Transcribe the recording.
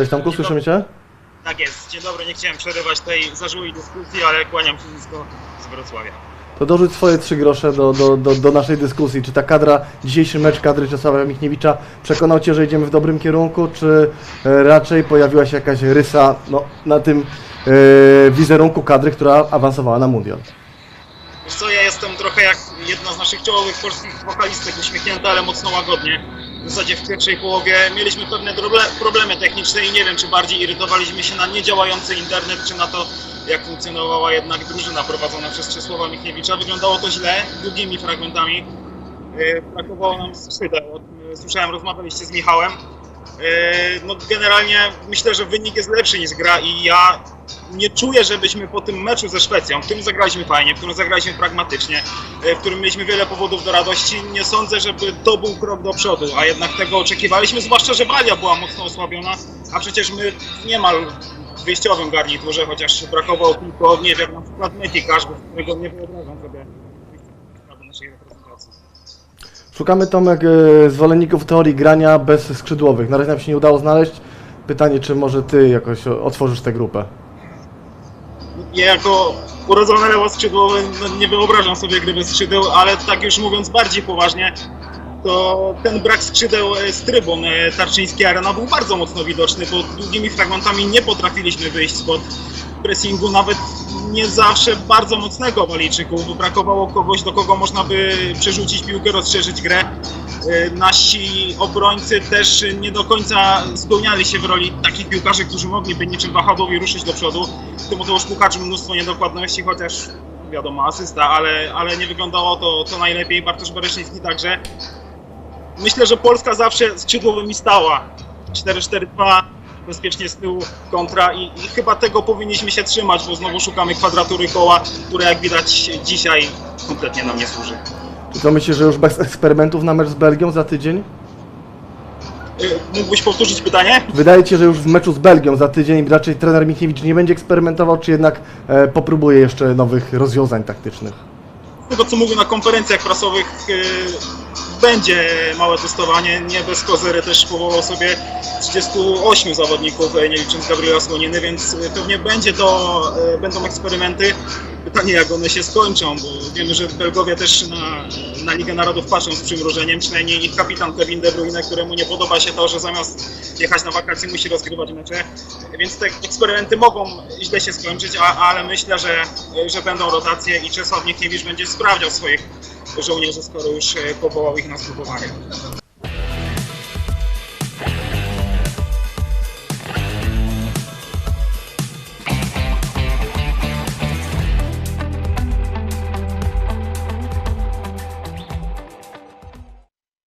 Cześć Tomku, słyszymy Cię? Tak jest. Dzień dobry, nie chciałem przerywać tej zażyłej dyskusji, ale kłaniam się nisko z Wrocławia. To dorzuć swoje trzy grosze do, do, do, do naszej dyskusji. Czy ta kadra, dzisiejszy mecz kadry Czesława Michniewicza przekonał Cię, że idziemy w dobrym kierunku, czy e, raczej pojawiła się jakaś rysa no, na tym e, wizerunku kadry, która awansowała na mundial? Wiesz co, ja jestem trochę jak jedna z naszych czołowych polskich wokalistek, uśmiechnięta, ale mocno łagodnie. W zasadzie w pierwszej połowie mieliśmy pewne problemy techniczne i nie wiem, czy bardziej irytowaliśmy się na niedziałający internet, czy na to, jak funkcjonowała jednak drużyna prowadzona przez Czesława Michniewicza. Wyglądało to źle, długimi fragmentami. Yy, Brakowało nam skrzydeł. Tym, Słyszałem, rozmawialiście z Michałem. Yy, No generalnie myślę, że wynik jest lepszy niż gra i ja nie czuję, żebyśmy po tym meczu ze Szwecją, w którym zagraliśmy fajnie, w którym zagraliśmy pragmatycznie, e, w którym mieliśmy wiele powodów do radości, nie sądzę, żeby to był krok do przodu, a jednak tego oczekiwaliśmy, zwłaszcza, że Walia była mocno osłabiona, a przecież my w niemal wyjściowym garniturze, chociaż brakowało tylko, nie wiem, na przykład Mekikarz, bez którego nie wyobrażam sobie. Szukamy Tomek e, zwolenników teorii grania bez skrzydłowych. Na razie nam się nie udało znaleźć. Pytanie, czy może Ty jakoś otworzysz tę grupę? Ja jako urodzony lewoskrzydłowy no, nie wyobrażam sobie gry skrzydeł, ale tak już mówiąc bardziej poważnie, to ten brak skrzydeł e, z trybun e, Tarczyńskiej Arena był bardzo mocno widoczny, bo długimi fragmentami nie potrafiliśmy wyjść spod pressingu, nawet nie zawsze bardzo mocnego Walijczyków. Brakowało kogoś, do kogo można by przerzucić piłkę, rozszerzyć grę. E, Nasi obrońcy też nie do końca spełniali się w roli takich piłkarzy, którzy mogliby niczym wahadowi ruszyć do przodu. Tymoteusz Puchacz mnóstwo niedokładności, chociaż wiadomo, asysta, ale, ale nie wyglądało to, to najlepiej. Bartosz Bereszyński także. Myślę, że Polska zawsze skrzydłowymi stała. 4-4-2, bezpiecznie z tyłu kontra i, i chyba tego powinniśmy się trzymać, bo znowu szukamy kwadratury koła, które jak widać dzisiaj kompletnie nam nie służy. To myślisz, że już bez eksperymentów na mecz z Belgią za tydzień? Mógłbyś powtórzyć pytanie? Wydaje Ci się, że już w meczu z Belgią za tydzień raczej trener Michniewicz nie będzie eksperymentował, czy jednak e, popróbuje jeszcze nowych rozwiązań taktycznych? Tego co mówił na konferencjach prasowych, y, będzie małe testowanie. Nie bez kozery też powołał sobie 38 zawodników, y, nie licząc Gabriela Słoniny, więc y, pewnie będzie to, y, będą eksperymenty. Pytanie jak one się skończą, bo wiemy, że Belgowie też na, na Ligę Narodów patrzą z przymrużeniem, przynajmniej ich kapitan Kevin De Bruyne, któremu nie podoba się to, że zamiast jechać na wakacje musi rozgrywać mecze, więc te eksperymenty mogą źle się skończyć, a, ale myślę, że, że będą rotacje i Czesław Michniewicz będzie sprawdział swoich żołnierzy, skoro już e, powołał ich na zgrupowanie.